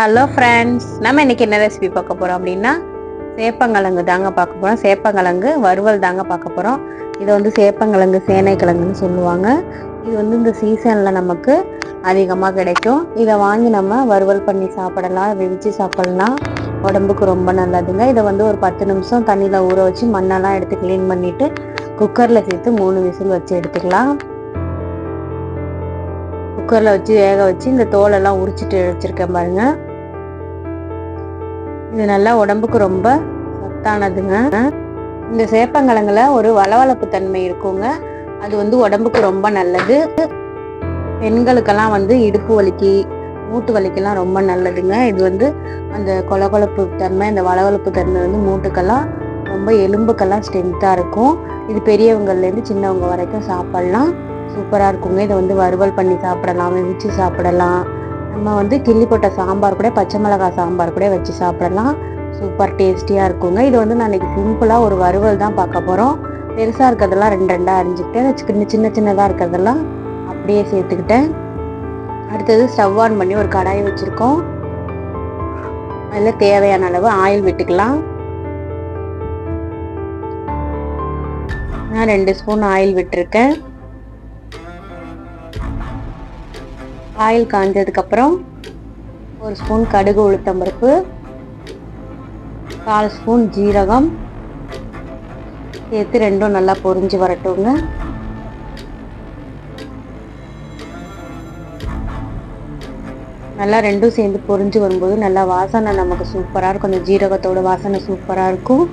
Hello friends நம்ம இன்னைக்கு என்ன ரெசிபி பார்க்க போகிறோம் அப்படின்னா சேப்பங்கிழங்கு தாங்க பார்க்க போகிறோம் சேப்பங்கிழங்கு வறுவல் தாங்க பார்க்க போகிறோம் இதை வந்து சேப்பங்கிழங்கு சேனைக்கிழங்குன்னு சொல்லுவாங்க. இது வந்து இந்த சீசனில் நமக்கு அதிகமாக கிடைக்கும். இதை வாங்கி நம்ம வறுவல் பண்ணி சாப்பிடலாம் வெவிச்சு சாப்பிடலாம். உடம்புக்கு ரொம்ப நல்லதுங்க. இதை வந்து ஒரு பத்து நிமிஷம் தண்ணியில் ஊற வச்சு மண்ணெல்லாம் எடுத்து க்ளீன் பண்ணிவிட்டு குக்கரில் சேர்த்து மூணு விசில் வச்சு எடுத்துக்கலாம். குக்கரில் வச்சு வேக வச்சு இந்த தோலெல்லாம் உரிச்சிட்டு வச்சுருக்கேன் பாருங்கள் இது நல்லா உடம்புக்கு ரொம்ப சத்தானதுங்க. இந்த சேப்பங்கிழங்குல ஒரு வளவளப்பு தன்மை இருக்குங்க. அது வந்து உடம்புக்கு ரொம்ப நல்லது. பெண்களுக்கெல்லாம் வந்து இடுப்பு வலிக்கு மூட்டு வலிக்கெல்லாம் ரொம்ப நல்லதுங்க. இது வந்து அந்த கொலகொலப்பு தன்மை அந்த வளவளப்பு தன்மை வந்து மூட்டுக்கெல்லாம் ரொம்ப எலும்புக்கெல்லாம் ஸ்ட்ரென்த்தாக இருக்கும். இது பெரியவங்கள்லேருந்து சின்னவங்க வரைக்கும் சாப்பிட்லாம். சூப்பராக இருக்குங்க. இதை வந்து வறுவல் பண்ணி சாப்பிடலாம் வெவிச்சு சாப்பிடலாம். நம்ம வந்து கிள்ளி போட்ட சாம்பார் கூட பச்சை மிளகாய் சாம்பார் கூட வச்சு சாப்பிடலாம். சூப்பர் டேஸ்டியாக இருக்குங்க. இது வந்து நான் இன்றைக்கி சிம்பிளாக ஒரு வறுவல் தான் பார்க்க போகிறோம் பெருசாக இருக்கிறதெல்லாம் ரெண்டு ரெண்டாக அரிஞ்சிக்கிட்டேன். சின்ன சின்ன சின்னதாக இருக்கிறதெல்லாம் அப்படியே சேர்த்துக்கிட்டேன். அடுத்தது ஸ்டவ் ஆன் பண்ணி ஒரு கடாயை வச்சுருக்கோம். அதில் தேவையான அளவு ஆயில் விட்டுக்கலாம். நான் ரெண்டு ஸ்பூன் ஆயில் விட்டுருக்கேன். ஆயில் காஞ்சதுக்கப்புறம் ஒரு ஸ்பூன் கடுகு உளுத்தம் பருப்பு கால் ஸ்பூன் ஜீரகம் சேர்த்து ரெண்டும் நல்லா பொரிஞ்சு வரட்டுங்க நல்லா ரெண்டும் சேர்ந்து பொரிஞ்சு வரும்போது நல்லா வாசனை நமக்கு சூப்பராக இருக்கும். அந்த ஜீரகத்தோட வாசனை சூப்பராக இருக்கும்.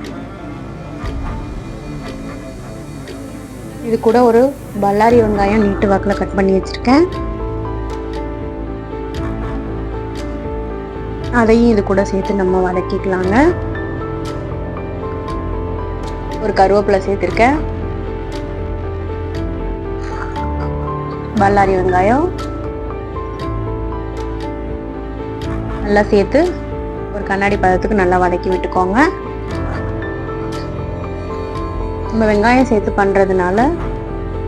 இது கூட ஒரு பல்லாரி வெங்காயம் நீட்டு வாக்கில் கட் பண்ணி வச்சுருக்கேன். அதையும் இது கூட சேர்த்து நம்ம வதக்கிக்கலாங்க. ஒரு கருவேப்பிலை சேர்த்துருக்கேன். பல்லாரி வெங்காயம். நல்லா சேர்த்து ஒரு கண்ணாடி பதத்துக்கு நல்லா வதக்கி விட்டுக்கோங்க. நம்ம வெங்காயம் சேர்த்து பண்ணுறதுனால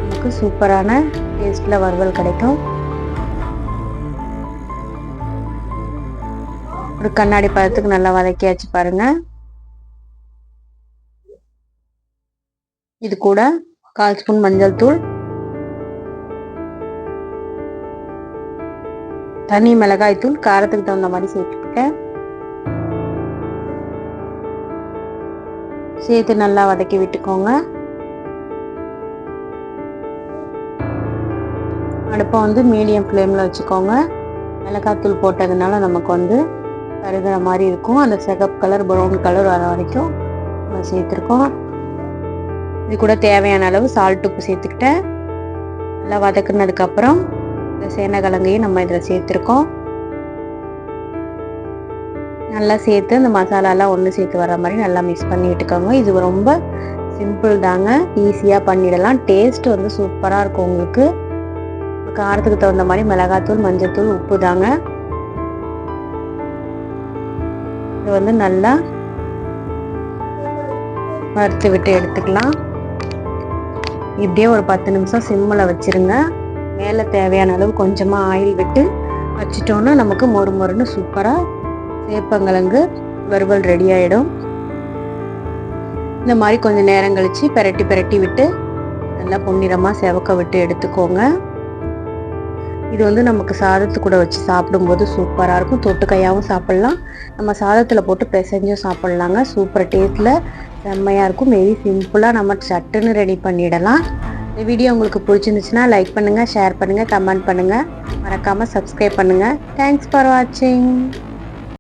நமக்கு சூப்பரான டேஸ்ட்டில் வறுவல் கிடைக்கும். ஒரு கண்ணாடி பதத்துக்கு நல்லா வதக்கியாச்சு பாருங்க. இது கூட கால் ஸ்பூன் மஞ்சள் தூள். தனி மிளகாய் தூள் காரத்துக்கு தகுந்த மாதிரி சேர்த்துக்கிட்டேன் சேர்த்து நல்லா வதக்கி விட்டுக்கோங்க. அடுப்பை வந்து மீடியம் ஃப்ளேமில் வச்சுக்கோங்க. மிளகாத்தூள் போட்டதுனால நமக்கு வந்து கருகிற மாதிரி இருக்கும். அந்த சிகப்பு கலர் ப்ரௌன் கலர் வர வரைக்கும் நம்ம சேர்த்துருக்கோம். இது கூட தேவையான அளவு சால்ட் உப்பு சேர்த்துக்கிட்டேன். நல்லா வதக்குனதுக்கப்புறம் இந்த சேனக்கிழங்கையும் நம்ம இதில் சேர்த்துருக்கோம். நல்லா சேர்த்து அந்த மசாலாலாம் ஒன்று சேர்த்து வர மாதிரி நல்லா மிக்ஸ் பண்ணி விட்டுக்கோங்க. இது ரொம்ப சிம்பிள் தாங்க. ஈஸியாக பண்ணிடலாம். டேஸ்ட் வந்து சூப்பராக இருக்கும் உங்களுக்கு. காரத்துக்கு தகுந்த மாதிரி மிளகாத்தூள் மஞ்சள் தூள் உப்பு தாங்க. இது வந்து நல்லா வறுத்து விட்டு எடுத்துக்கலாம். இப்படியே ஒரு பத்து நிமிஷம் சிம்மில் வச்சுருங்க. மேலே தேவையான அளவு கொஞ்சமாக ஆயில் விட்டு வச்சிட்டோன்னா நமக்கு மொறு மொறுன்னு சூப்பராக சேப்பங்கிழங்கு வறுவல் ரெடி ஆகிடும் இந்த மாதிரி கொஞ்சம் நேரம் கழித்து பெரட்டி பெரட்டி விட்டு நல்லா பொன்னிறமாக செவக்க விட்டு எடுத்துக்கோங்க. இது வந்து நமக்கு சாதத்து கூட வச்சு சாப்பிடும்போது சூப்பராக இருக்கும். தொட்டுக்கையாகவும் சாப்பிட்லாம். நம்ம சாதத்தில் போட்டு பிசைஞ்சும் சாப்பிட்லாங்க. சூப்பர் டேஸ்ட்டில் செம்மையாக இருக்கும். வெரி சிம்பிளாக நம்ம சட்டுன்னு ரெடி பண்ணிடலாம். இந்த வீடியோ உங்களுக்கு பிடிச்சிருந்துச்சுன்னா லைக் பண்ணுங்கள் ஷேர் பண்ணுங்கள் கமெண்ட் பண்ணுங்கள் மறக்காமல் சப்ஸ்கிரைப் பண்ணுங்கள் தேங்க்ஸ் ஃபார் வாட்சிங்